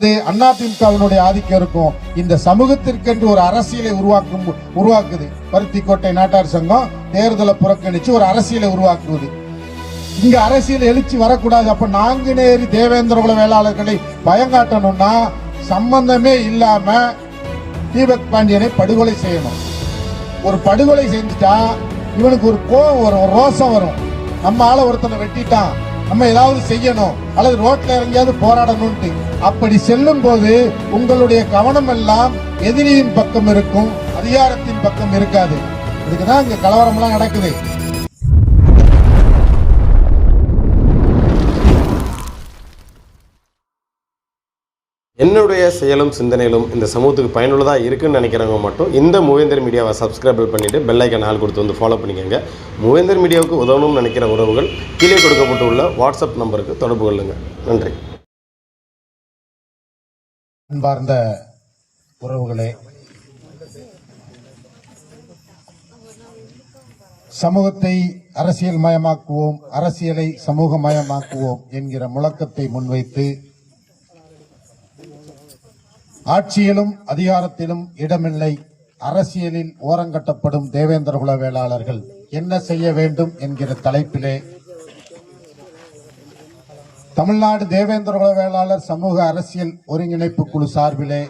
அண்ணா திமுகவினுடைய ஆதிக்கம் இருக்கும். இந்த சமூகத்திற்கென்று ஒரு அரசியலை உருவாக்கும் உருவாக்குது. பருத்திக்கோட்டை நாட்டார் சங்கம் தேர்தலை புறக்கணிச்சு ஒரு அரசியலை உருவாக்குவது இங்க அரசியல் எழுச்சி வரக்கூடாது. அப்ப நாங்குநேரி தேவேந்திர குல வேளாளர்களை பயங்காட்டணும்னா சம்பந்தமே இல்லாம தீபக் பாண்டியனை படுகொலை செய்யணும். ஒரு படுகொலை செஞ்சுட்டா இவனுக்கு ஒரு கோவம் வரும் ஒரு ரோசம் வரும். நம்ம ஆள ஒருத்தனை வெட்டிட்டான். நம்ம ஏதாவது செய்யணும். அல்லது ரோட்ல இறங்கியாவது போராடணும்ட்டு அப்படி செல்லும் போது உங்களுடைய கவனம் எல்லாம் எதிரியின் பக்கம் இருக்கும் அதிகாரத்தின் பக்கம் இருக்காது. இதுக்குதான் இங்க கலவரம்லாம் நடக்குது. என்னுடைய செயலும் சிந்தனையிலும் இந்த சமூகத்துக்கு பயனுள்ளதாக இருக்குன்னு நினைக்கிறவங்க மட்டும் இந்த மூவேந்தர் மீடியாவை சப்ஸ்கிரைப் பண்ணிவிட்டு பெல்லைக்கன் ஆள் கொடுத்து வந்து ஃபாலோ பண்ணிக்கோங்க. மூவேந்தர் மீடியாவுக்கு உதவணும்னு நினைக்கிற உறவுகள் கீழே கொடுக்கப்பட்டுள்ள வாட்ஸ்அப் நம்பருக்கு தொடர்பு கொள்ளுங்கள் நன்றி. அன்பார்ந்த உறவுகளே சமூகத்தை அரசியல் மயமாக்குவோம் அரசியலை சமூக மயமாக்குவோம் என்கிற முழக்கத்தை முன்வைத்து ஆட்சியிலும் அதிகாரத்திலும் இடமில்லை. அரசியலில் ஓரங்கட்டப்படும் தேவேந்திரகுல வேளாளர்கள் என்ன செய்ய வேண்டும் என்கிற தலைப்பிலே தமிழ்நாடு தேவேந்திரகுல வேளாளர் சமூக அரசியல் ஒருங்கிணைப்பு குழு சார்பிலே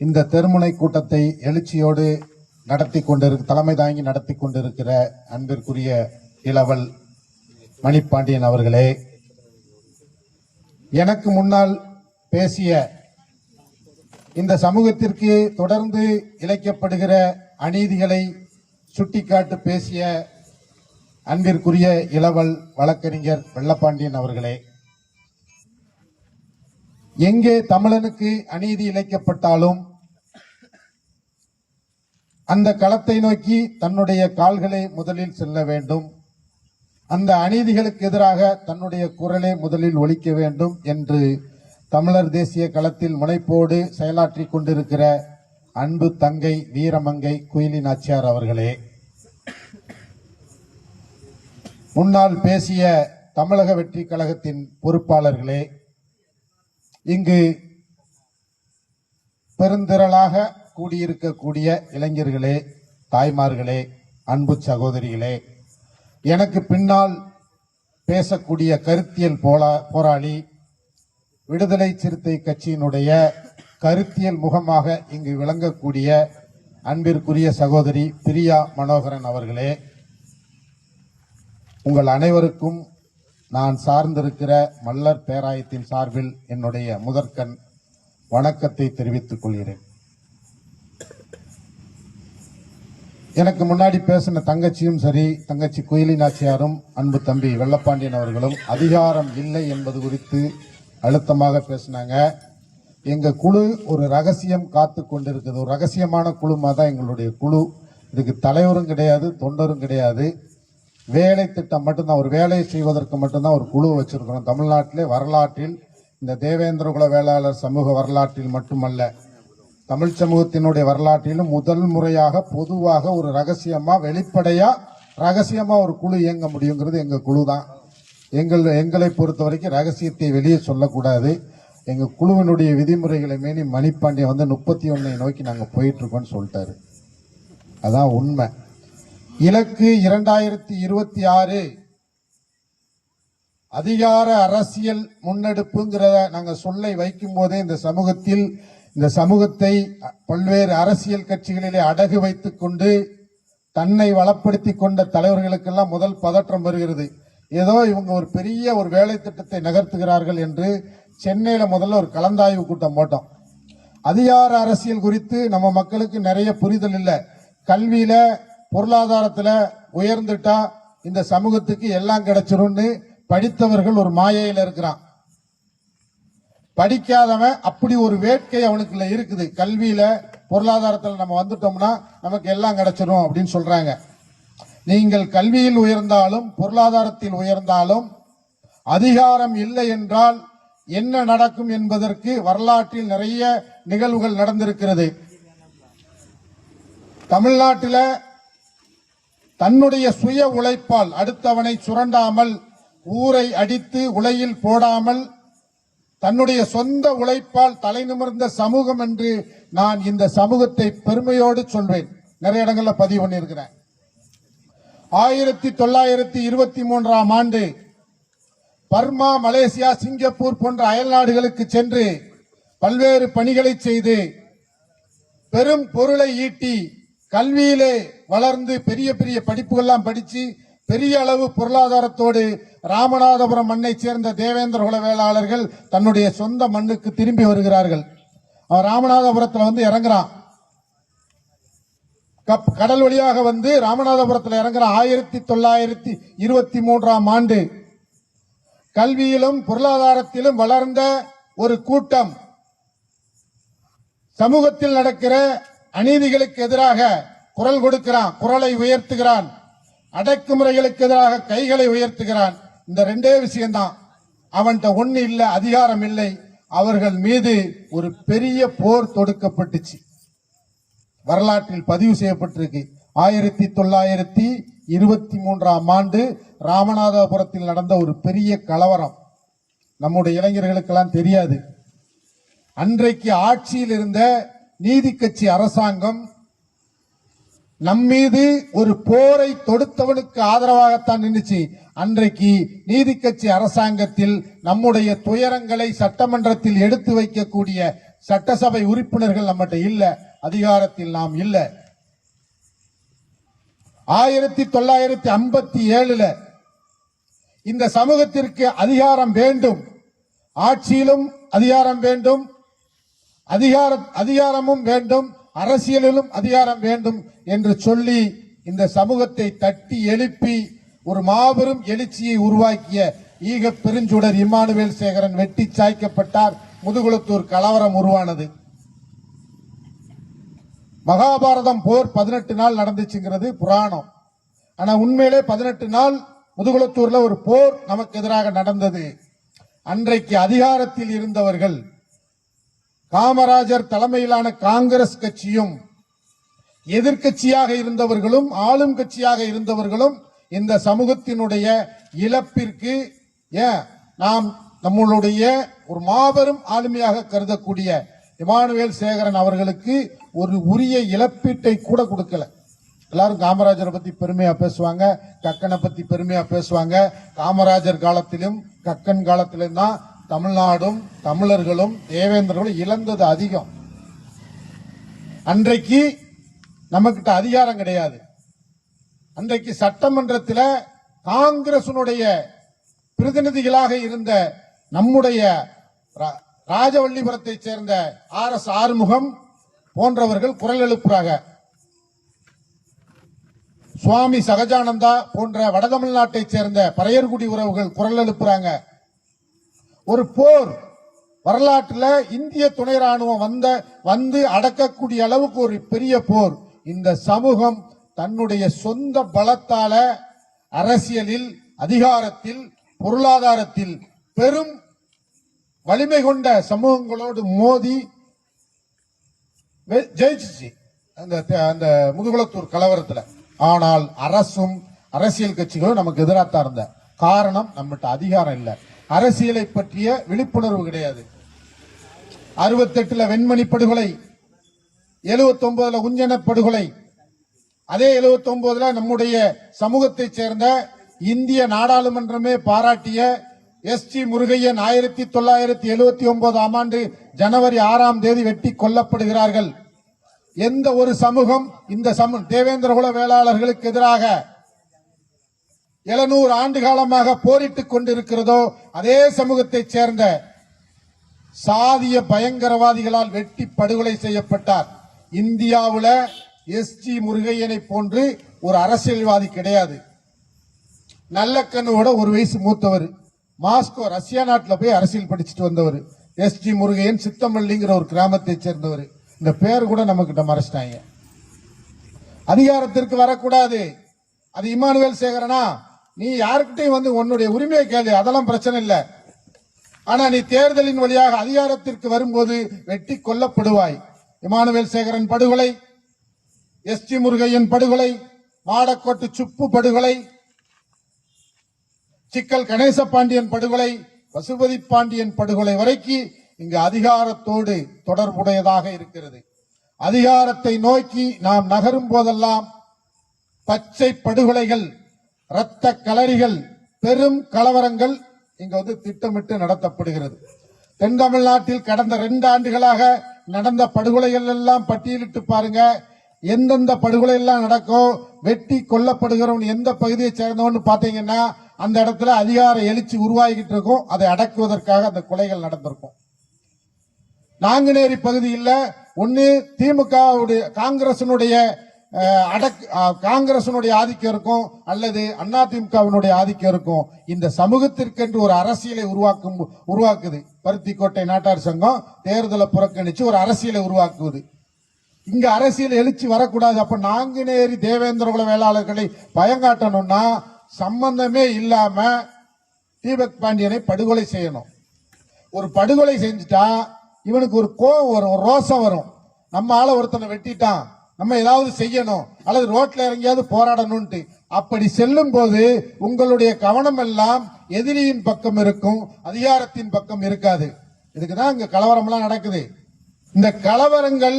இந்த தெருமுனை கூட்டத்தை எழுச்சியோடு நடத்தி கொண்டிரு தலைமை தாங்கி நடத்தி கொண்டிருக்கிற அன்பிற்குரிய இளவல் மணிப்பாண்டியன் அவர்களே எனக்கு முன்னால் பேசிய இந்த சமூகத்திற்கு தொடர்ந்து இழைக்கப்படுகிற அநீதிகளை சுட்டிக்காட்டு பேசிய அன்பிற்குரிய இளவல் வழக்கறிஞர் வெள்ளப்பாண்டியன் அவர்களே எங்கே தமிழனுக்கு அநீதி இழைக்கப்பட்டாலும் அந்த களத்தை நோக்கி தன்னுடைய கால்களை முதலில் செல்ல வேண்டும். அந்த அநீதிகளுக்கு எதிராக தன்னுடைய குரலை முதலில் ஒலிக்க வேண்டும் என்று தமிழர் தேசிய களத்தில் முனைப்போடு செயலாற்றிக் கொண்டிருக்கிற அன்பு தங்கை வீரமங்கை குயிலி நாச்சியார் அவர்களே. முன்னால் பேசிய தமிழக வெற்றி கழகத்தின் பொறுப்பாளர்களே இங்கு பெருந்திரளாக கூடியிருக்கக்கூடிய இளைஞர்களே தாய்மார்களே அன்பு சகோதரிகளே எனக்கு பின்னால் பேசக்கூடிய கருத்தியல் போலா போராளி விடுதலை சிறுத்தை கட்சியினுடைய கருத்தியல் முகமாக இங்கு விளங்கக்கூடிய அன்பிற்குரிய சகோதரி பிரியா மனோகரன் அவர்களே உங்கள் அனைவருக்கும் நான் சார்ந்திருக்கிற மல்லர் பேராயத்தின் சார்பில் என்னுடைய முதற்கண் வணக்கத்தை தெரிவித்துக் கொள்கிறேன். எனக்கு முன்னாடி பேசின தங்கச்சியும் சரி தங்கச்சி குயிலி நாச்சியாரும் அன்பு தம்பி வெள்ளப்பாண்டியன் அவர்களும் அதிகாரம் இல்லை என்பது குறித்து அழுத்தமாக பேசினாங்க. எங்க குழு ஒரு ரகசியம் காத்து கொண்டிருக்குது. ஒரு ரகசியமான குழுமா தான் எங்களுடைய குழு. இதுக்கு தலைவரும் கிடையாது தொண்டரும் கிடையாது. வேலை திட்டம் மட்டும்தான். ஒரு வேலையை செய்வதற்கு மட்டும்தான் ஒரு குழு வச்சிருக்கிறோம். தமிழ்நாட்டிலே வரலாற்றில் இந்த தேவேந்திரகுல வேளாளர் சமூக வரலாற்றில் மட்டுமல்ல தமிழ் சமூகத்தினுடைய வரலாற்றிலும் முதல் முறையாக பொதுவாக ஒரு ரகசியமா வெளிப்படையா ரகசியமா ஒரு குழு இயங்க முடியுங்கிறது எங்க குழு தான் எங்கள் எங்களை பொறுத்த வரைக்கும் ரகசியத்தை வெளியே சொல்லக்கூடாது. எங்கள் குழுவினுடைய விதிமுறைகளை மீறி மணிப்பாண்டியன் வந்து முப்பத்தி ஒன்றை நோக்கி நாங்கள் போயிட்டுருக்கோம்னு சொல்லிட்டாரு. அதான் உண்மை. இலக்கு இரண்டாயிரத்தி இருபத்தி ஆறு அதிகார அரசியல் முன்னெடுப்புங்கிறத நாங்கள் சொல்லை வைக்கும் போதே இந்த சமூகத்தில் இந்த சமூகத்தை பல்வேறு அரசியல் கட்சிகளிலே அடகு வைத்துக் கொண்டு தன்னை வளப்படுத்தி கொண்ட தலைவர்களுக்கெல்லாம் முதல் பதற்றம் வருகிறது. ஏதோ இவங்க ஒரு பெரிய ஒரு வேலை திட்டத்தை நகர்த்துகிறார்கள் என்று சென்னையில் முதல்ல ஒரு கலந்தாய்வு கூட்டம் போட்டோம். அதிகார அரசியல் குறித்து நம்ம மக்களுக்கு நிறைய புரிதல் இல்லை. கல்வியில பொருளாதாரத்துல உயர்ந்துட்டா இந்த சமூகத்துக்கு எல்லாம் கிடைச்சிரும்னு படித்தவர்கள் ஒரு மாயையில இருக்கிறான். படிக்காதவன் அப்படி ஒரு வேட்கை அவனுக்குள்ள இருக்குது. கல்வியில பொருளாதாரத்துல நம்ம வந்துட்டோம்னா நமக்கு எல்லாம் கிடைச்சிரும் அப்படின்னு சொல்றாங்க. நீங்கள் கல்வியில் உயர்ந்தாலும் பொருளாதாரத்தில் உயர்ந்தாலும் அதிகாரம் இல்லை என்றால் என்ன நடக்கும் என்பதற்கு வரலாற்றில் நிறைய நிகழ்வுகள் நடந்திருக்கிறது. தமிழ்நாட்டில் தன்னுடைய சுய உழைப்பால் அடுத்தவனை சுரண்டாமல் ஊரை அடித்து உலையில் போடாமல் தன்னுடைய சொந்த உழைப்பால் தலை நிமிர்ந்த சமூகம் என்று நான் இந்த சமூகத்தை பெருமையோடு சொல்வேன். நிறைய இடங்களில் பதிவு பண்ணியிருக்கிறேன். ஆயிரத்தி தொள்ளாயிரத்தி இருபத்தி மூன்றாம் ஆண்டு பர்மா மலேசியா சிங்கப்பூர் போன்ற அயல் நாடுகளுக்கு சென்று பல்வேறு பணிகளை செய்து பெரும் பொருளை ஈட்டி கல்வியிலே வளர்ந்து பெரிய பெரிய படிப்புகள்லாம் படித்து பெரிய அளவு பொருளாதாரத்தோடு ராமநாதபுரம் மண்ணைச் சேர்ந்த தேவேந்திர குல வேளாளர்கள் தன்னுடைய சொந்த மண்ணுக்கு திரும்பி வருகிறார்கள். அவன் ராமநாதபுரத்தில் வந்து இறங்குறான். கடல் வழியாக வந்து ராமநாதபுரத்தில் இறங்குற ஆயிரத்தி தொள்ளாயிரத்தி இருபத்தி மூன்றாம் ஆண்டு கல்வியிலும் பொருளாதாரத்திலும் வளர்ந்த ஒரு கூட்டம். சமூகத்தில் நடக்கிற அநீதிகளுக்கு எதிராக குரல் கொடுக்கிறான் குரலை உயர்த்துகிறான் அடக்குமுறைகளுக்கு எதிராக கைகளை உயர்த்துகிறான். இந்த ரெண்டே விஷயம்தான். அவன்கிட்ட ஒண்ணு இல்லை அதிகாரம் இல்லை. அவர்கள் மீது ஒரு பெரிய போர் தொடுக்கப்பட்டுச்சு. வரலாற்றில் பதிவு செய்யப்பட்டிருக்கு. ஆயிரத்தி தொள்ளாயிரத்தி இருபத்தி மூன்றாம் ஆண்டு ராமநாதபுரத்தில் நடந்த ஒரு பெரிய கலவரம். நம்முடைய இளைஞர்களுக்கெல்லாம் தெரியாது. அன்றைக்கு ஆட்சியில் இருந்த நீதி கட்சி அரசாங்கம் நம்மீது ஒரு போரை தொடுத்தவனுக்கு ஆதரவாகத்தான் நின்றுச்சு அன்றைக்கு நீதி கட்சி அரசாங்கத்தில் நம்முடைய துயரங்களை சட்டமன்றத்தில் எடுத்து வைக்கக்கூடிய சட்டசபை உறுப்பினர்கள் நம்மகிட்ட இல்லை அதிகாரத்தில் நாம் இல்லை. ஆயிரத்தி தொள்ளாயிரத்தி ஐம்பத்தி ஏழுல இந்த சமூகத்திற்கு அதிகாரம் வேண்டும். ஆட்சியிலும் அதிகாரம் வேண்டும். அதிகார அதிகாரமும் வேண்டும். அரசியலிலும் அதிகாரம் வேண்டும் என்று சொல்லி இந்த சமூகத்தை தட்டி எழுப்பி ஒரு மாபெரும் எழுச்சியை உருவாக்கிய ஈக பெருஞ்சுடர் இம்மானுவேல் சேகரன் வெட்டி சாய்க்கப்பட்டார். முதுகுளத்தூர் கலவரம் உருவானது. மகாபாரதம் போர் பதினெட்டு நாள் நடந்துச்சுங்கிறது புராணம். ஆனா உண்மையிலே பதினெட்டு நாள் முதுகுளத்தூர்ல ஒரு போர் நமக்கு எதிராக நடந்தது. அன்றைக்கு அதிகாரத்தில் இருந்தவர்கள் காமராஜர் தலைமையிலான காங்கிரஸ் கட்சியும் எதிர்க்கட்சியாக இருந்தவர்களும் ஆளும் கட்சியாக இருந்தவர்களும் இந்த சமூகத்தினுடைய இழப்பிற்கு ஏன் நாம் நம்மளுடைய ஒரு மாபெரும் ஆளுமையாக கருதக்கூடிய இமானுவேல் சேகரன் அவர்களுக்கு ஒரு உரிய இழப்பீட்டை கூட கொடுக்கல. எல்லாரும் காமராஜரை பத்தி பெருமையா பேசுவாங்க கக்கனை பத்தி பெருமையா பேசுவாங்க. காமராஜர் காலத்திலும் கக்கன் காலத்திலும் தான் தமிழ்நாடும் தமிழர்களும் தேவேந்திரர்களும் இழந்தது அதிகம். அன்றைக்கு நம்மகிட்ட அதிகாரம் கிடையாது. அன்றைக்கு சட்டமன்றத்தில் காங்கிரசுடைய பிரதிநிதிகளாக இருந்த நம்முடைய ரா- ராஜவல்லிபுரத்தை சேர்ந்த ஆர் எஸ் ஆறுமுகம் போன்றவர்கள் குரல் எழுப்புறாங்க. சுவாமி சகஜானந்தா போன்ற வடதமிழ்நாட்டை சேர்ந்த பறையர்குடி உறவுகள் குரல் எழுப்புறாங்க. ஒரு போர் வரலாற்றுல இந்திய துணை ராணுவம் வந்த வந்து அடக்கக்கூடிய அளவுக்கு ஒரு பெரிய போர். இந்த சமூகம் தன்னுடைய சொந்த பலத்தால அரசியலில் அதிகாரத்தில் பொருளாதாரத்தில் பெரும் வலிமை கொண்ட சமூகங்களோடு மோதி ஜெயிச்சிச்சு அந்த அந்த முதுகுளத்தூர் கலவரத்துல. ஆனால் அரசும் அரசியல் கட்சிகளும் நமக்கு எதிராத்தான் இருந்த. காரணம் நம்மகிட்ட அதிகாரம் இல்லை. அரசியலை பற்றிய விழிப்புணர்வு கிடையாது. அறுபத்தெட்டுல வெண்மணி படுகொலை எழுபத்தி ஒன்பதுல உஞ்சன படுகொலை. அதே எழுபத்தி ஒன்பதுல நம்முடைய சமூகத்தை சேர்ந்த இந்திய நாடாளுமன்றமே பாராட்டிய எஸ் டி முருகையன் ஆயிரத்தி தொள்ளாயிரத்தி எழுபத்தி ஒன்பதாம் ஆண்டு ஜனவரி ஆறாம் தேதி வெட்டி கொல்லப்படுகிறார்கள். எந்த ஒரு சமூகம் இந்த சமூ தேவேந்திர குல வேளாளர்களுக்கு எதிராக எழுநூறு ஆண்டு காலமாக போரிட்டுக் கொண்டிருக்கிறதோ அதே சமூகத்தைச் சேர்ந்த சாதிய பயங்கரவாதிகளால் வெட்டி படுகொலை செய்யப்பட்டார். இந்தியாவில் எஸ் ஜி முருகையனை போன்று ஒரு அரசியல்வாதி கிடையாது. நல்லக்கண்ணோட ஒரு வயசு மூத்தவர். மாஸ்கோ ரஷ்யா நாட்டில் போய் அரசியல் படிச்சுட்டு வந்தவர். எஸ் டி முருகையன் சித்தமல்லிங்கிற ஒரு கிராமத்தை சேர்ந்தவர். இந்த பேர் கூட நம்ம கிட்ட மறைச்சிட்டாங்க. அதிகாரத்திற்கு வரக்கூடாது. அது இமானுவேல் சேகரனா? நீ யாருக்கிட்டையும் வந்து உன்னுடைய உரிமையை கேள்வி அதெல்லாம் பிரச்சனை இல்லை. ஆனா நீ தேர்தலின் வழியாக அதிகாரத்திற்கு வரும்போது வெட்டி கொல்லப்படுவாய். இமானுவேல் சேகரன் படுகொலை. எஸ் டி முருகையன் படுகொலை. மாடக்கோட்டு சுப்பு படுகொலை. சிக்கல் கணேச பாண்டியன் படுகொலை பசுபதி பாண்டியன் படுகொலை வரைக்கும் இங்கு அதிகாரத்தோடு தொடர்புடையதாக இருக்கிறது. அதிகாரத்தை நோக்கி நாம் நகரும் போதெல்லாம் பச்சை படுகொலைகள் இரத்த களரிகள் பெரும் கலவரங்கள் இங்க வந்து திட்டமிட்டு நடத்தப்படுகிறது. தென் தமிழ்நாட்டில் கடந்த ரெண்டு ஆண்டுகளாக நடந்த படுகொலைகள் எல்லாம் பட்டியலிட்டு பாருங்க. எந்தெந்த படுகொலை எல்லாம் நடக்கும் வெட்டி கொல்லப்படுகிறவன் எந்த பகுதியை சேர்ந்தவன் பாத்தீங்கன்னா அந்த இடத்துல அதிகார எழுச்சி உருவாகிட்டு இருக்கும். அதை அடக்குவதற்காக அந்த கொலைகள் நடந்திருக்கும். நாங்குநேரி பகுதியில் ஒன்னு திமுகவுடைய காங்கிரசனுடைய அடக் அஹ், ஆதிக்கம் இருக்கும் அல்லது அண்ணா திமுகவினுடைய ஆதிக்கம் இருக்கும். இந்த சமூகத்திற்கென்று ஒரு அரசியலை உருவாக்கும் உருவாக்குது. பருத்திக்கோட்டை நாட்டார் சங்கம் தேர்தலை புறக்கணிச்சு ஒரு அரசியலை உருவாக்குவது இங்க அரசியல் எழுச்சி வரக்கூடாது. அப்ப நாங்குநேரி தேவேந்திர குல வேளாளர்களை பயங்காட்டணும்னா சம்பந்தமே இல்லாம தீபக் பாண்டியனை படுகொலை செய்யணும். ஒரு படுகொலை செஞ்சுட்டா இவனுக்கு ஒரு கோவம் வரும் ஒரு ரோசம் வரும். நம்ம ஆளை ஒருத்தனை வெட்டிட்டான் நம்ம ஏதாவது செய்யணும் அல்லது ரோட்ல இறங்கியாவது போராடணும்ட்டு அப்படி செல்லும் போது உங்களுடைய கவனம் எல்லாம் எதிரியின் பக்கம் இருக்கும் அதிகாரத்தின் பக்கம் இருக்காது. இதுக்குதான் இங்க கலவரம் எல்லாம் நடக்குது. இந்த கலவரங்கள்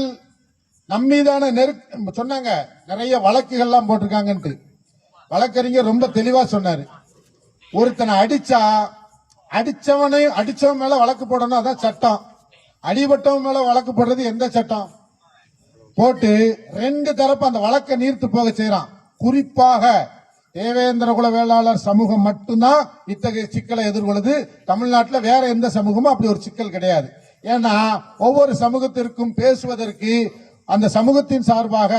நம்மீதான நெருக் சொன்னாங்க நிறைய வழக்குகள்லாம் போட்டிருக்காங்கன்ட்டு. வழக்கறிஞர் ரொம்ப தெளிவா சொன்னாரு. ஒருத்தனை அடிச்சா அடிச்சவனை அடிச்சவன் மேல வழக்கு போடணும் அதான் சட்டம். அடிபட்டவன் மேல வழக்கு போடுறது எந்த சட்டம்? போட்டு ரெண்டு தரப்பு அந்த வழக்கை நீர்த்து போக செய்யறான். குறிப்பாக தேவேந்திர குல வேளாளர் சமூகம் மட்டும்தான் இத்தகைய சிக்கலை எதிர்கொள்ளுது. தமிழ்நாட்டில் வேற எந்த சமூகமும் அப்படி ஒரு சிக்கல் கிடையாது. ஏன்னா ஒவ்வொரு சமூகத்திற்கும் பேசுவதற்கு அந்த சமூகத்தின் சார்பாக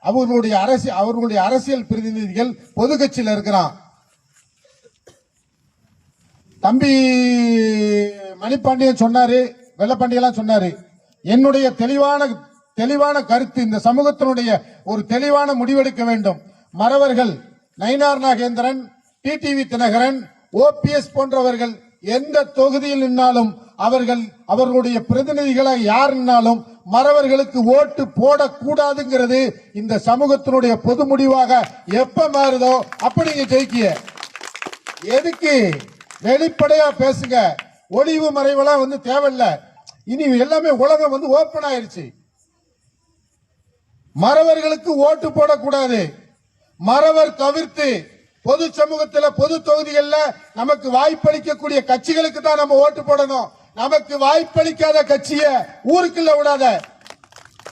அவர்களுடைய அரசியல் அவர்களுடைய அரசியல் பிரதிநிதிகள் பொது கட்சியில் இருக்கிறான். தம்பி மணிப்பாண்டியன் சொன்னாரு வெள்ளப்பாண்டியெல்லாம் சொன்னாரு. என்னுடைய தெளிவான தெளிவான கருத்து இந்த சமூகத்தினுடைய ஒரு தெளிவான முடிவெடுக்க வேண்டும். மறவர்கள் நயினார் நாகேந்திரன் டிடிவி தினகரன் ஓபிஎஸ் போன்றவர்கள் எந்த தொகுதியில் நின்னாலும் அவர்கள் அவர்களுடைய பிரதிநிதிகளாக யார் நின்னாலும் மறவர்களுக்கு ஓட்டு போடக்கூடாதுங்கிறது இந்த சமூகத்தினுடைய பொது முடிவாக எப்ப மாறுதோ அப்ப நீங்க ஜெயிக்கிய. எதுக்கு? வெளிப்படையா பேசுங்க. ஒளிவு மறைவெல்லாம் வந்து தேவையில்ல. இனி எல்லாமே உலகம் வந்து ஓபன் ஆயிருச்சு. மறவர்களுக்கு ஓட்டு போடக்கூடாது. மறவர் தவிர்த்து பொது சமூகத்தில் பொது தொகுதிகளில் நமக்கு வாய்ப்பளிக்கக்கூடிய கட்சிகளுக்கு தான் நம்ம ஓட்டு போடணும். நமக்கு வாய்ப்பளிக்காத கட்சிய ஊருக்குள்ள விடாத.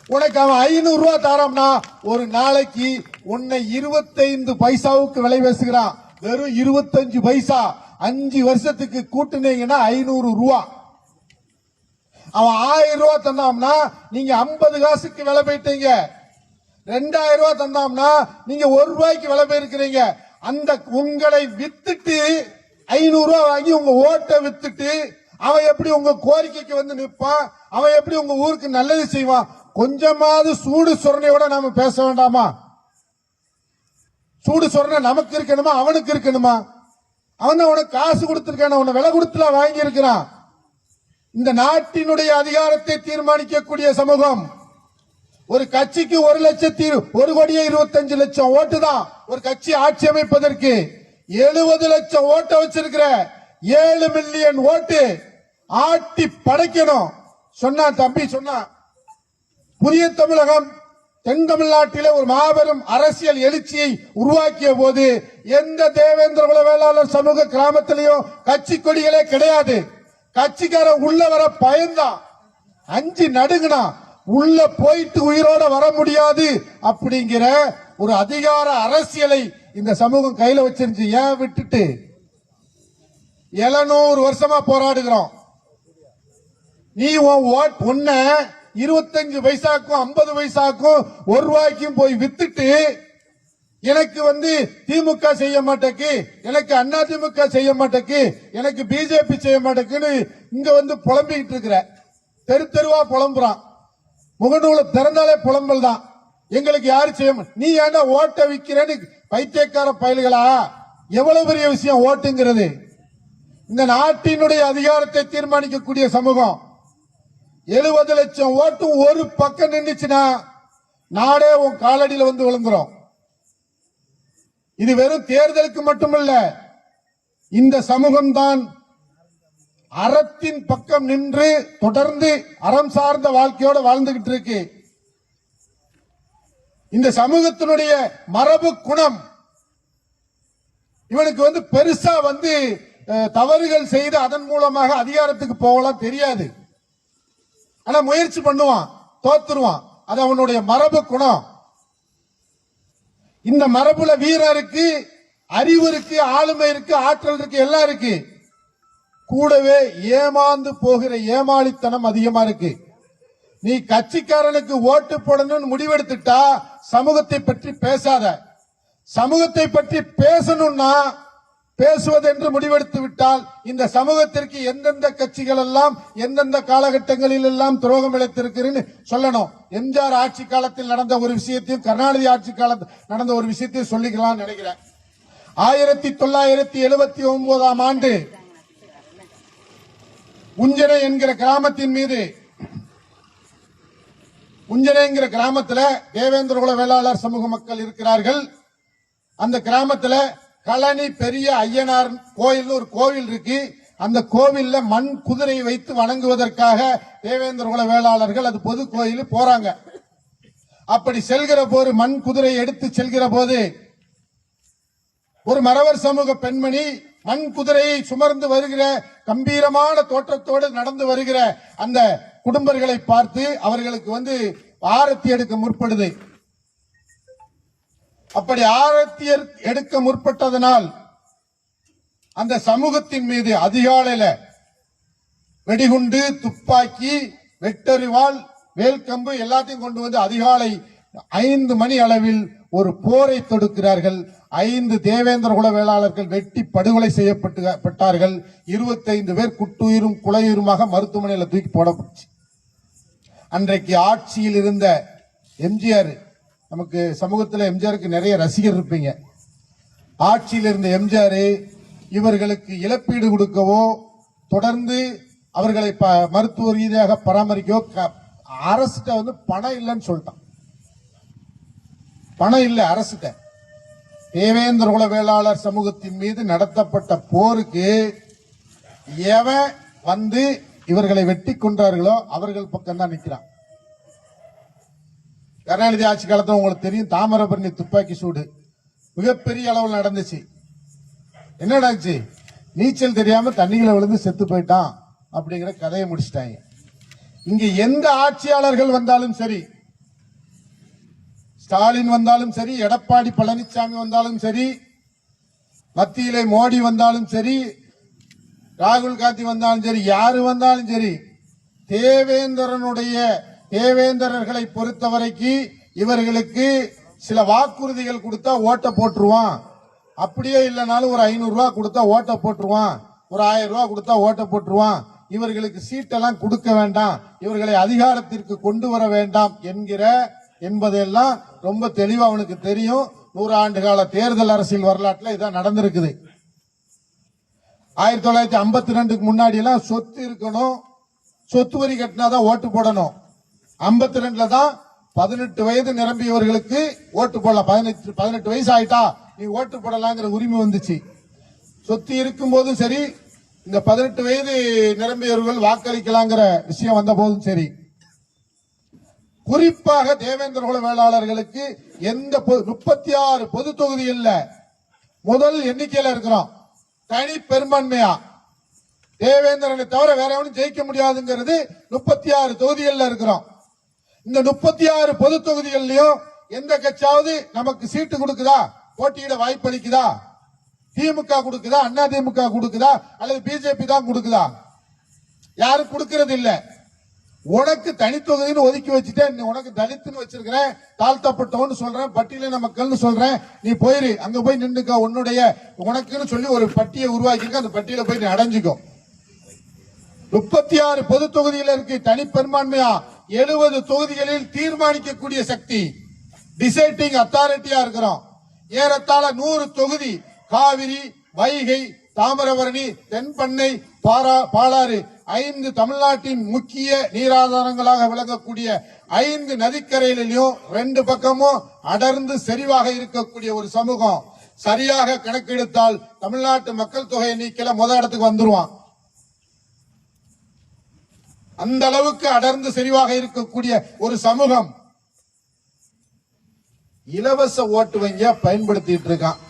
உனக்கு அவன் ஐநூறு ரூபாய் தராம்னா ஒரு நாளைக்கு உன்னை இருபத்தைந்து பைசாவுக்கு விலை பேசுகிறான். வெறும் இருபத்தஞ்சு பைசா. அஞ்சு வருஷத்துக்கு கூட்டுனீங்கன்னா ஐநூறு ரூபா. அவன் ஆயிரம் ரூபாய் தந்தாம்னா நீங்க ஐம்பது காசுக்கு விலை போயிட்டீங்க. ரெண்டாயிரம் ரூபாய் தந்தாம்னா நீங்க ஒரு ரூபாய்க்கு விலை போயிருக்கிறீங்க. அந்த உங்களை வித்துட்டு ஐநூறு ரூபாய் வாங்கி உங்க ஓட்டை வித்துட்டு அவன் எப்படி உங்க கோரிக்கைக்கு வந்து நிற்பான் அவன் எப்படி உங்க ஊருக்கு நல்லது செய்வான் கொஞ்சமாவது சூடு சொரணையோட நாம பேச வேண்டாமா? சூடு சொரணை நமக்கு இருக்கணுமா? அவனுக்கு இருக்கணுமா? அவன் உனக்கு காசு கொடுத்திருக்கான உன்னை விலை கொடுத்துல வாங்கி இருக்கிறான் இந்த நாட்டினுடைய அதிகாரத்தை தீர்மானிக்கக்கூடிய சமூகம் ஒரு கட்சிக்கு ஒரு லட்சத்தி ஒரு கோடியே இருபத்தஞ்சு லட்சம் ஓட்டு தான். ஒரு கட்சி ஆட்சி அமைப்பதற்கு எழுபது லட்சம் ஓட்டை வச்சிருக்கிற ஏழு மில்லியன் ஓட்டு ஆட்டி படைக்கணும். சொன்னா தம்பி சொன்னா. புதிய தமிழகம் தென் தமிழ்நாட்டிலே ஒரு மாபெரும் அரசியல் எழுச்சியை உருவாக்கிய போது எந்த தேவேந்திர குல வேளாளர் சமூக கிராமத்திலையும் கட்சி கொடிகளே கிடையாது. கட்சிக்காரன் உள்ள வர பயந்தான் அஞ்சு நடுங்கினா உள்ள போயிட்டு உயிரோட வர முடியாது அப்படிங்கிற ஒரு அதிகார அரசியலை இந்த சமூகம் கையில வச்சிருந்துச்சு. ஏன் விட்டுட்டு? எழுநூறு வருஷமா போராடுகிறோம். நீ உன் உன்ன இருபத்தஞ்சு பைசாக்கும் ஐம்பது பைசாக்கும் ஒரு ரூபாய்க்கும் போய் வித்துட்டு எனக்கு வந்து திமுக செய்ய மாட்டேக்கு எனக்கு அண்ணா திமுக செய்ய மாட்டேக்கு எனக்கு பிஜேபி செய்ய மாட்டேக்குன்னு இங்க வந்து புலம்பிக்கிட்டு இருக்கிற. தெரு தெருவா புலம்புறான். முகநூலை திறந்தாலே புலம்பல் தான். எங்களுக்கு யாரு செய்ய நீ ஏன்னா ஓட்ட விக்கிறேன்னு பைத்தியக்கார பயல்களா? எவ்வளவு பெரிய விஷயம் ஓட்டுங்கிறது. இந்த நாட்டினுடைய அதிகாரத்தை தீர்மானிக்கக்கூடிய சமூகம். எழுபது லட்சம் ஓட்டு ஒரு பக்கம் நின்றுச்சுன்னா நாடே உன் காலடியில் வந்து விழுந்துரும். இது வெறும் தேர்தலுக்கு மட்டுமல்ல இந்த சமூகம் தான் அறத்தின் பக்கம் நின்று தொடர்ந்து அறம் சார்ந்த வாழ்க்கையோட வாழ்ந்துகிட்டு இருக்கு. இந்த சமூகத்தினுடைய மரபு குணம் இவனுக்கு வந்து பெருசா வந்து தவறுகள் செய்து அதன் மூலமாக அதிகாரத்துக்கு போகலாம் தெரியாது. ஆனா முயற்சி பண்ணுவான் தோத்துருவான். அது அவனுடைய மரபு குணம். இந்த மரபுல வீரம் இருக்கு அறிவு இருக்கு ஆளுமை இருக்கு ஆற்றல் இருக்கு எல்லாம் இருக்கு. கூடவே ஏமாந்து போகிற ஏமாளித்தனம் அதிகமா இருக்கு. நீ கட்சிக்காரனுக்கு ஓட்டு போடணும்னு முடிவெடுத்துட்டா சமூகத்தை பற்றி பேசாத. சமூகத்தை பற்றி பேசணும்னா பேசுவதென்று முடிவெடுத்து விட்டால் இந்த சமூகத்திற்கு எந்தெந்த கட்சிகள் எல்லாம் எந்தெந்த காலகட்டங்களில் எல்லாம் துரோகம் இழைத்திருக்கிறேன்னு சொல்லணும். எம்ஜிஆர் ஆட்சி காலத்தில் நடந்த ஒரு விஷயத்தையும் கருணாநிதி ஆட்சி காலத்தில் நடந்த ஒரு விஷயத்தையும் சொல்லிக்கலாம் நினைக்கிறேன். ஆயிரத்தி தொள்ளாயிரத்தி எழுபத்தி ஒன்பதாம் ஆண்டு உஞ்சனை என்கிற கிராமத்தின் மீது உஞ்சனைங்கிற கிராமத்தில் தேவேந்திர குல வேளாளர் சமூக மக்கள் இருக்கிறார்கள். அந்த கிராமத்தில் கழனி பெரிய ஐயனார் கோயில் ஒரு கோவில் இருக்கு. அந்த கோவில்ல மண் குதிரை வைத்து வணங்குவதற்காக தேவேந்திர குல வேளாளர்கள் அது பொது கோயில் போறாங்க. அப்படி செல்கிற போது மண் குதிரை எடுத்து செல்கிற போது ஒரு மறவர் சமூக பெண்மணி மண் குதிரையை சுமர்ந்து வருகிற கம்பீரமான தோற்றத்தோடு நடந்து வருகிற அந்த குடும்பர்களை பார்த்து அவர்களுக்கு வந்து ஆரத்தி எடுக்க முற்படுது. அப்படி ஆரத்தியர் எடுக்க முற்பட்டதனால் அந்த சமூகத்தின் மீது அதிகாலையில வெடிகுண்டு துப்பாக்கி வெட்டறிவால் வேல்கம்பு எல்லாத்தையும் கொண்டு வந்து அதிகாலை ஐந்து மணி அளவில் ஒரு போரை தொடுக்கிறார்கள். ஐந்து தேவேந்திர குல வேளாளர்கள் வெட்டி படுகொலை செய்யப்பட்டு பட்டார்கள். இருபத்தைந்து பேர் குட்டுயிரும் குலையுருமாக மருத்துவமனையில் தூக்கி போடப்பட்டுச்சு. அன்றைக்கு ஆட்சியில் இருந்த எம்ஜிஆர் நமக்கு சமூகத்தில் எம்ஜிஆருக்கு நிறைய ரசிகர் இருப்பீங்க. ஆட்சியில் இருந்த எம்ஜிஆர் இவர்களுக்கு இழப்பீடு கொடுக்கவோ தொடர்ந்து அவர்களை ப- மருத்துவ ரீதியாக பராமரிக்கவோ க- வந்து பணம் இல்லைன்னு சொல்லிட்டான். பணம் இல்லை அரசுட்ட தேவேந்திர குல வேளாளர் சமூகத்தின் மீது நடத்தப்பட்ட போருக்கு எவன் வந்து இவர்களை வெட்டி கொன்றார்களோ அவர்கள் பக்கம் தான் கருணாநிதி ஆட்சி காலத்தில் உங்களுக்கு தெரியும் தாமிரபரணி துப்பாக்கி சூடு. மிகப்பெரிய அளவில் நடந்துச்சு. என்ன நடந்துச்சு? நீச்சல் தெரியாம தண்ணிகளை விழுந்து செத்து போயிட்டான் அப்படிங்கிற கதையை முடிச்சிட்டாங்க. இங்க எந்த ஆட்சியாளர்கள் வந்தாலும் சரி ஸ்டாலின் வந்தாலும் சரி எடப்பாடி பழனிசாமி வந்தாலும் சரி மத்தியிலே மோடி வந்தாலும் சரி ராகுல் காந்தி வந்தாலும் சரி யாரு வந்தாலும் சரி தேவேந்திரனுடைய தேவேந்திரர்களை பொறுத்தவரைக்கு இவர்களுக்கு சில வாக்குறுதிகள் கொடுத்தா ஓட்ட போட்டுருவான். அப்படியே இல்லைனாலும் ஒரு ஐநூறு ரூபா கொடுத்தா ஓட்ட போட்டுருவான். ஒரு ஆயிரம் ரூபா கொடுத்தா ஓட்ட போட்டுருவான். இவர்களுக்கு சீட்டெல்லாம் கொடுக்க வேண்டாம். இவர்களை அதிகாரத்திற்கு கொண்டு வர வேண்டாம் என்கிற என்பதெல்லாம் ரொம்ப தெளிவா அவனுக்கு தெரியும். நூறு ஆண்டு கால தேர்தல் அரசியல் வரலாற்றுல இதான் நடந்திருக்குது. ஆயிரத்தி தொள்ளாயிரத்தி ஐம்பத்தி ரெண்டுக்கு முன்னாடி எல்லாம் சொத்து இருக்கணும். சொத்து வரி கட்டினாதான் ஓட்டு போடணும். ஐம்பத்தி ரெண்டுல தான் பதினெட்டு வயது நிரம்பியவர்களுக்கு ஓட்டு போடலாம் பதினெட்டு பதினெட்டு வயசு ஆயிட்டா நீ ஓட்டு போடலாங்கிற உரிமை வந்துச்சு. சொத்து இருக்கும் போதும் சரி இந்த பதினெட்டு வயது நிரம்பியவர்கள் வாக்களிக்கலாங்கிற விஷயம் வந்த போதும் சரி. குறிப்பாக தேவேந்திர குல வேளாளர்களுக்கு எந்த முப்பத்தி ஆறு பொது தொகுதிகள்ல முதல் எண்ணிக்கையில இருக்கிறோம். தனி பெரும்பான்மையா. தேவேந்திரனை தவிர வேற எவனும் ஜெயிக்க முடியாதுங்கிறது முப்பத்தி ஆறு தொகுதிகளில் இருக்கிறோம். இந்த முப்பத்தி ஆறு பொது தொகுதிகள்லயும் எந்த கட்சியாவது நமக்கு சீட்டு கொடுக்குதா? போட்டியிட வாய்ப்பளிக்குதா? திமுக கொடுக்குதா? அண்ணா திமுக கொடுக்குதா? அல்லது பிஜேபி தான் கொடுக்குதா? யாரும் கொடுக்கறது இல்ல உனக்கு தனித்தொகுதின்னு ஒதுக்கி வச்சுட்டேன். நீ உனக்கு தலித்துன்னு வச்சிருக்கிறேன். தாழ்த்தப்பட்டவன்னு சொல்றேன். பட்டியலின மக்கள்னு சொல்றேன். நீ போயிரு. அங்க போய் நின்றுக்க உன்னுடைய உனக்குன்னு சொல்லி ஒரு பட்டியை உருவாக்கிக்க. அந்த பட்டியல போய் நீ அடைஞ்சுக்கோ. முப்பத்தி ஆறு பொது தொகுதியில இருக்கு. தனிப்பெரும்பான்மையா? எழுபது தொகுதிகளில் தீர்மானிக்கக்கூடிய சக்தி டிசைட்டிங் அத்தாரிட்டியா இருக்கிறோம். ஏறத்தாழ நூறு தொகுதி காவிரி வைகை தாமிரபரணி தென்பண்ணை பாரா பாலாறு ஐந்து தமிழ்நாட்டின் முக்கிய நீராதாரங்களாக விளங்கக்கூடிய ஐந்து நதிக்கரையிலையும் ரெண்டு பக்கமும் அடர்ந்து செறிவாக இருக்கக்கூடிய ஒரு சமூகம். சரியாக கணக்கெடுத்தால் தமிழ்நாட்டு மக்கள் தொகையை நீக்கில முத இடத்துக்கு வந்துருவான். அந்த அளவுக்கு அடர்ந்து செறிவாக இருக்கக்கூடிய ஒரு சமூகம் இலவச ஓட்டு வங்கியா பயன்படுத்திட்டு இருக்கான்.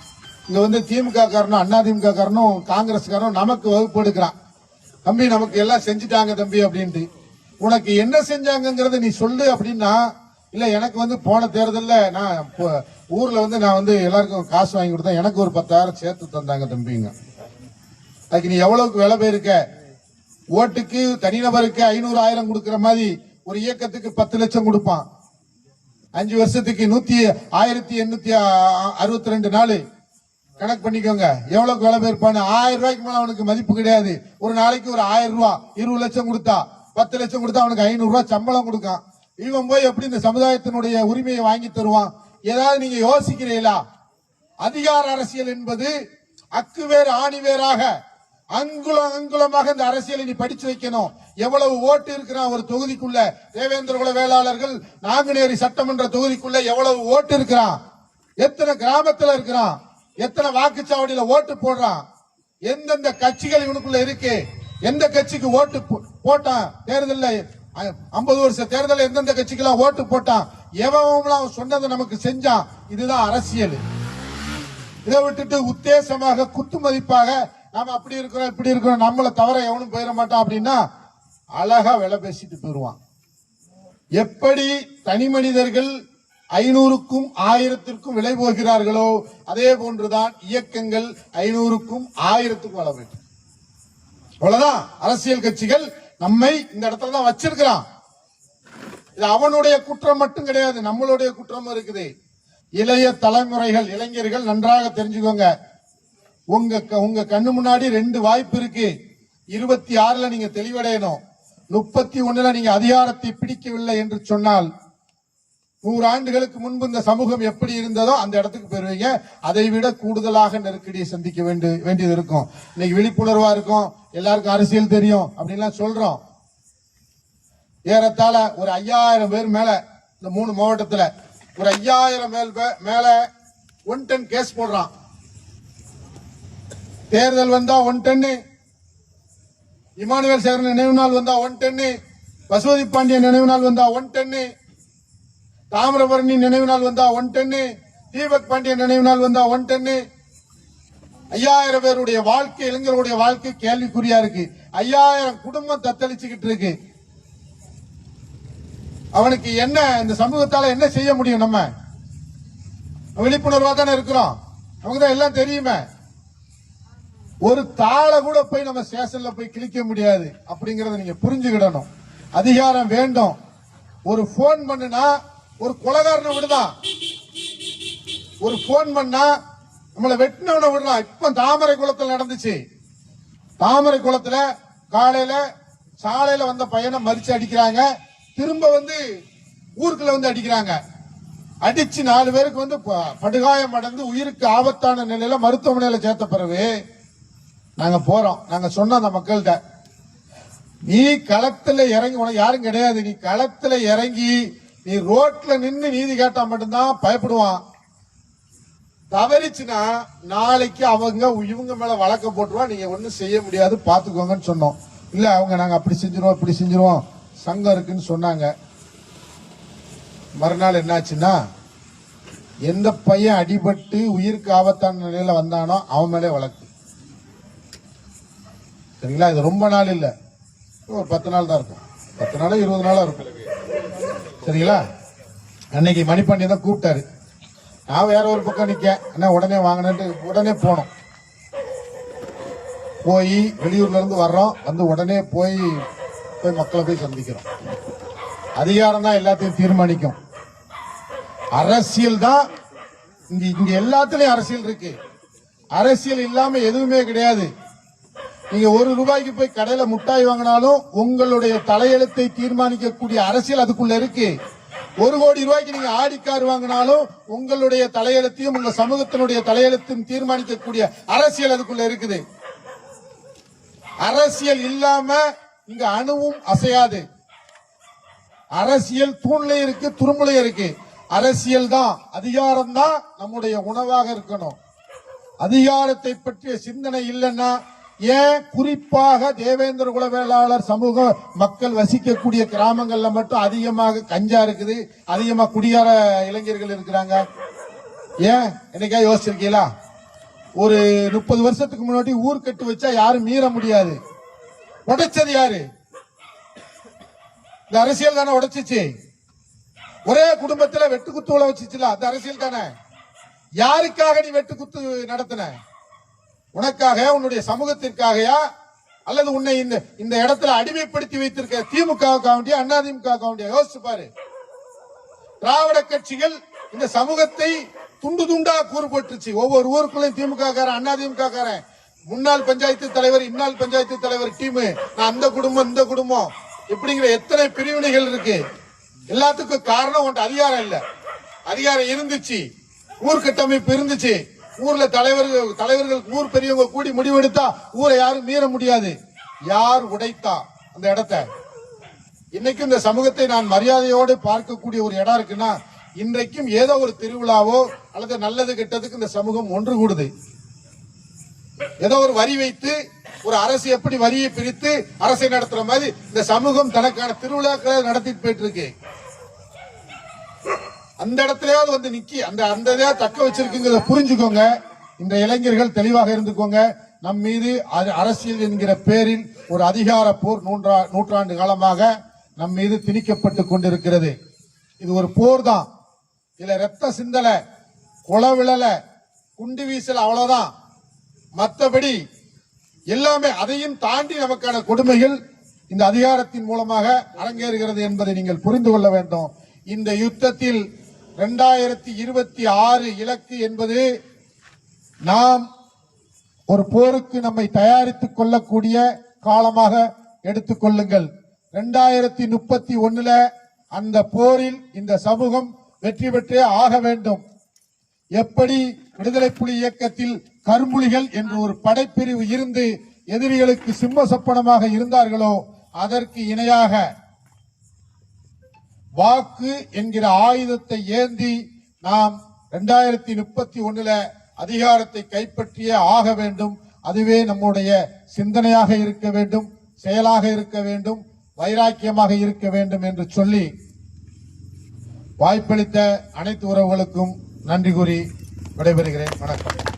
இங்க வந்து திமுக காரனும் அண்ணா திமுக காரனும் காங்கிரஸ் காரனும் நமக்கு வகுப்பு எடுக்கிறான். தம்பி நமக்கு எல்லாம் செஞ்சுட்டாங்க தம்பி அப்படின்ட்டு. உனக்கு என்ன செஞ்சாங்கிறத நீ சொல்லு அப்படின்னா இல்ல எனக்கு வந்து போன தேர்தலில் நான் ஊர்ல வந்து நான் வந்து எல்லாருக்கும் காசு வாங்கி கொடுத்தேன். எனக்கு ஒரு பத்தாயிரம் சேர்த்து தந்தாங்க தம்பிங்க. அதுக்கு நீ எவ்வளவுக்கு விலை போயிருக்க? ஓட்டுக்கு தனிநபருக்கு ஐநூறு ஆயிரம் கொடுக்கிற மாதிரி ஒரு இயக்கத்துக்கு பத்து லட்சம் கொடுப்பான். அஞ்சு வருஷத்துக்கு நூத்தி ஆயிரத்தி எண்ணூத்தி அறுபத்தி ரெண்டு நாள். கணக்கு பண்ணிக்கோங்க. எவ்வளவு வேலை போயிருப்பான்னு. ஆயிரம் ரூபாய்க்கு மேல அவனுக்கு மதிப்பு கிடையாது. ஒரு நாளைக்கு ஒரு ஆயிரம் ரூபாய் இருபது லட்சம் கொடுத்தா பத்து லட்சம் கொடுத்தா அவனுக்கு ஐநூறு ரூபாய் சம்பளம் கொடுக்கான். இவன் போய் எப்படி இந்த சமுதாயத்தினுடைய உரிமையை வாங்கி தருவான்? ஏதாவது நீங்க யோசிக்கிறீங்களா? அதிகார அரசியல் என்பது அக்கு வேறு ஆணி வேறாக அங்குலம் அங்குலமாக இந்த அரசியலை நீ படிச்சு வைக்கணும். எவ்வளவு ஓட்டு இருக்கிறான் ஒரு தொகுதிக்குள்ள. தேவேந்திர குல வேளாளர்கள் நாங்குநேரி சட்டமன்ற தொகுதிக்குள்ள எவ்வளவு ஓட்டு இருக்கிறான் எத்தனை கிராமத்துல இருக்கிறான் எத்தனை வாக்குச்சாவடியில ஓட்டு போடுறான் எந்தெந்த கட்சிகள் இவனுக்குள்ள இருக்கு எந்த கட்சிக்கு ஓட்டு போ- போட்டான் தேர்தலில் ஐம்பது வருஷ தேர்தலில் எந்தெந்த கட்சிக்கெல்லாம் ஓட்டு போட்டான் எவன் சொன்னதை நமக்கு செஞ்சான் இதுதான் அரசியல். இதை விட்டுட்டு உத்தேசமாக குத்து மதிப்பாக நாம அப்படி இருக்கிறோம் இப்படி இருக்கிறோம் நம்மளை தவிர எவனும் போயிட மாட்டான் அப்படின்னா அழகா விலை பேசிட்டு போயிருவான். எப்படி தனி மனிதர்கள் ஐநூறுக்கும் ஆயிரத்திற்கும் விலை போகிறார்களோ அதே போன்றுதான் இயக்கங்கள் ஐநூறுக்கும் ஆயிரத்துக்கும் வள வேண்டும். அவ்வளவுதான். அரசியல் கட்சிகள் நம்மை இந்த இடத்துல தான் வச்சிருக்கிறான். இது அவனுடைய குற்றம் மட்டும் கிடையாது நம்மளுடைய குற்றமும் இருக்குது. இளைய தலைமுறைகள் இளைஞர்கள் நன்றாக தெரிஞ்சுக்கோங்க. உங்க க- உங்க கண்ணு முன்னாடி ரெண்டு வாய்ப்பு இருக்கு. இருபத்தி ஆறுல நீங்க தெளிவடையணும். முப்பத்தி ஒண்ணுல நீங்க அதிகாரத்தை பிடிக்கவில்லை என்று சொன்னால் நூறு ஆண்டுகளுக்கு முன்பு இந்த சமூகம் எப்படி இருந்ததோ அந்த இடத்துக்கு போயிருவீங்க. அதை விட கூடுதலாக நெருக்கடியை சந்திக்க வேண்டு வேண்டியது இருக்கும். இன்னைக்கு விழிப்புணர்வா இருக்கும். எல்லாருக்கும் அரசியல் தெரியும் அப்படின்லாம் சொல்றோம். ஏறத்தாழ ஒரு ஐயாயிரம் பேர் மேல இந்த மூணு மாவட்டத்துல ஒரு ஐயாயிரம் மேல் மேல ஒன் டென் கேஸ் போடுறான். தேர்தல் வந்தா ஒன் டென்னு இமானுவேல் சேகரன் நினைவு நாள் வந்தா ஒன் டென்னு பசுபதி பாண்டியன் நினைவு நாள் வந்தா ஒன் டென்னு தாமிரபரணி நினைவு நாள் வந்தா ஒன் டென்னு தீபக் பாண்டியன் நினைவு நாள் வந்தா ஒன் டென்னு ஐயாயிரம் பேருடைய வாழ்க்கை இளைஞர்களுடைய வாழ்க்கை கேள்விக்குறியா இருக்கு. ஐயாயிரம் குடும்பம் தத்தளிச்சுக்கிட்டு இருக்கு. அவனுக்கு என்ன இந்த சமூகத்தால என்ன செய்ய முடியும் நம்ம? விழிப்புணர்வா தானே இருக்கிறோம். நமக்கு தான் எல்லாம் தெரியுமே. ஒரு தாளை கூட போய் நம்ம ஸ்டேஷன்ல போய் கிழிக்க முடியாது. அப்படிங்கறத நீங்க புரிஞ்சுக்கிடணும். அதிகாரம் வேண்டும். ஒரு போன் பண்ணுனா ஒரு கொலகாரனை விடுதான் ஒரு போன் பண்ணா நம்மளை வெட்டினவனை விடலாம் இப்ப தாமரை குளத்துல நடந்துச்சு. தாமரை குளத்துல காலையில சாலையில வந்த பையனை மறிச்சு அடிக்கிறாங்க. திரும்ப வந்து ஊருக்குள்ள வந்து அடிக்கிறாங்க. அடிச்சு நாலு பேருக்கு வந்து ப- படுகாயம் அடைந்து உயிருக்கு ஆபத்தான நிலையில மருத்துவமனையில சேர்த்த பிறகு நாங்க போறோம். நாங்க சொன்னோம் அந்த மக்கள்கிட்ட நீ களத்துல இறங்கி உனக்கு யாரும் கிடையாது. நீ களத்துல இறங்கி நீ ரோட்ல நின்று நீதி கேட்டா மட்டும்தான் பயப்படுவான். தவறிச்சுன்னா நாளைக்கு அவங்க இவங்க மேல வழக்க போட்டுருவா நீங்க ஒண்ணும் செய்ய முடியாது. பாத்துக்கோங்கன்னு சொன்னோம். இல்ல அவங்க நாங்க அப்படி செஞ்சிருவோம் இப்படி செஞ்சிருவோம். சங்கம் இருக்குன்னு சொன்னாங்க. மறுநாள் என்னாச்சுன்னா எந்த பையன் அடிபட்டு உயிருக்கு ஆபத்தான நிலையில வந்தானோ அவன் மேலே வழக்கு. சரிங்களா இது ரொம்ப நாள் இல்லை. ஒரு பத்து நாள் தான் இருக்கும். பத்து நாளோ இருபது நாளாக இருக்கும். சரிங்களா? அன்னைக்கு மணிப்பாண்டி தான் கூப்பிட்டாரு. நான் வேற ஒரு பக்கம் நிற்க அண்ணா உடனே வாங்கினேன்ட்டு உடனே போனோம். போய் வெளியூர்லேருந்து வர்றோம். வந்து உடனே போய் போய் மக்களை போய் சந்திக்கிறோம். அதிகாரம் தான் எல்லாத்தையும் தீர்மானிக்கும். அரசியல் தான் இங்க இங்க எல்லாத்துலயும் அரசியல் இருக்கு. அரசியல் இல்லாம எதுவுமே கிடையாது. நீங்க ஒரு ரூபாய்க்கு போய் கடையில முட்டாய் வாங்கினாலும் உங்களுடைய தலையெழுத்தை தீர்மானிக்கக்கூடிய அரசியல் அதுக்குள்ள இருக்கு. ஒரு கோடி ரூபாய்க்கு நீங்க ஆடி கார் வாங்கினாலும் உங்களுடைய தலையெழுத்தையும் உங்க சமூகத்தினுடைய தலையெழுத்தையும் தீர்மானிக்கக்கூடிய அரசியல் அதுக்குள்ள இருக்குது. அரசியல் இல்லாம இங்க அணுவும் அசையாது. அரசியல் தூண்லயும் இருக்கு துரும்புல இருக்கு. அரசியல் தான் அதிகாரம் தான் நம்முடைய உணவாக இருக்கணும். அதிகாரத்தை பற்றிய சிந்தனை இல்லைன்னா ஏன் குறிப்பாக தேவேந்திர குல வேளாளர் சமூக மக்கள் வசிக்கக்கூடிய கிராமங்கள்ல மட்டும் அதிகமாக கஞ்சா இருக்குது. அதிகமா குடியார இளைஞர்கள் இருக்கிறாங்க. ஏன் என்னைக்கா யோசிச்சிருக்கீங்களா? ஒரு முப்பது வருஷத்துக்கு முன்னாடி ஊர் கட்டு வச்சா யாரும் மீற முடியாது. உடைச்சது யாரு? இந்த அரசியல் தானே உடைச்சிச்சு. ஒரே குடும்பத்துல வெட்டு குத்து உள்ள வச்சுச்சுல அந்த அரசியல் தானே? யாருக்காக நீ வெட்டுக்குத்து நடத்தின? உனக்காக உன்னுடைய சமூகத்திற்காகயா அல்லது உன்னை இந்த இந்த இடத்துல அடிமைப்படுத்தி வைத்திருக்க திமுகவுக்காக வேண்டிய அண்ணா திமுக வேண்டிய யோசிச்சு பாரு. திராவிட கட்சிகள் இந்த சமூகத்தை துண்டு துண்டா கூறுபட்டுச்சு ஒவ்வொரு ஊருக்குள்ளயும் திமுக காரன் அண்ணா திமுக காரன் முன்னாள் பஞ்சாயத்து தலைவர் இன்னாள் பஞ்சாயத்து தலைவர் டீம். நான் அந்த குடும்பம் இந்த குடும்பம். இப்படிங்கிற எத்தனை பிரிவினைகள் இருக்கு. எல்லாத்துக்கும் காரணம் உன்ட்ட அதிகாரம் இல்ல. அதிகாரம் இருந்துச்சு. ஊர்கட்டமைப்பு இருந்துச்சு. ஊர்ல தலைவர்கள் தலைவர்கள் ஊர் பெரியவங்க கூடி முடிவெடுத்தா ஊரை யாரும் மீற முடியாது. யார் உடைத்தா அந்த இடத்த? இன்னைக்கும் இந்த சமூகத்தை நான் மரியாதையோடு பார்க்கக்கூடிய ஒரு இடம் இருக்குன்னா இன்றைக்கும் ஏதோ ஒரு திருவிழாவோ அல்லது நல்லது கெட்டதுக்கு இந்த சமூகம் ஒன்று கூடுது. ஏதோ ஒரு வரி வைத்து ஒரு அரசு எப்படி வரியை பிரித்து அரசை நடத்துற மாதிரி இந்த சமூகம் தனக்கான திருவிழாக்களை நடத்திட்டு போயிட்டு இருக்கு. அந்த இடத்துலயாவது வந்து நிக்கி அந்த அந்த இதையா தக்க வச்சிருக்குங்கிறத புரிஞ்சுக்கோங்க. இந்த இளைஞர்கள் தெளிவாக இருந்துக்கோங்க. நம் மீது அ- அரசியல் என்கிற பேரில் ஒரு அதிகார போர் நூற்றா நூற்றாண்டு காலமாக நம் மீது திணிக்கப்பட்டு கொண்டிருக்கிறது. இது ஒரு போர் தான். இதுல ரத்த சிந்தல கொலை விழல குண்டு வீசல் அவ்வளவுதான். மற்றபடி எல்லாமே அதையும் தாண்டி நமக்கான கொடுமைகள் இந்த அதிகாரத்தின் மூலமாக அரங்கேறுகிறது என்பதை நீங்கள் புரிந்து கொள்ள வேண்டும். இந்த யுத்தத்தில் இரண்டாயிரத்தி இருபத்தி ஆறு இலக்கு என்பது நாம் ஒரு போருக்கு நம்மை தயாரித்துக் கொள்ளக்கூடிய காலமாக எடுத்துக்கொள்ளுங்கள் இரண்டாயிரத்தி முப்பத்தி ஒண்ணுல அந்த போரில் இந்த சமூகம் வெற்றி பெற்றே ஆக வேண்டும். எப்படி விடுதலை புலி இயக்கத்தில் கரும்புலிகள் என்று ஒரு படைப்பிரிவு இருந்து எதிரிகளுக்கு சிம்ம சொப்பனமாக இருந்தார்களோ அதற்கு இணையாக வாக்கு என்கிற ஆயுதத்தை ஏந்தி நாம் இரண்டாயிரத்தி முப்பத்தி ஒண்ணுல அதிகாரத்தை கைப்பற்றியே ஆக வேண்டும். அதுவே நம்முடைய சிந்தனையாக இருக்க வேண்டும் செயலாக இருக்க வேண்டும் வைராக்கியமாக இருக்க வேண்டும் என்று சொல்லி வாய்ப்பளித்த அனைத்து உறவுகளுக்கும் நன்றி கூறி விடைபெறுகிறேன். வணக்கம்.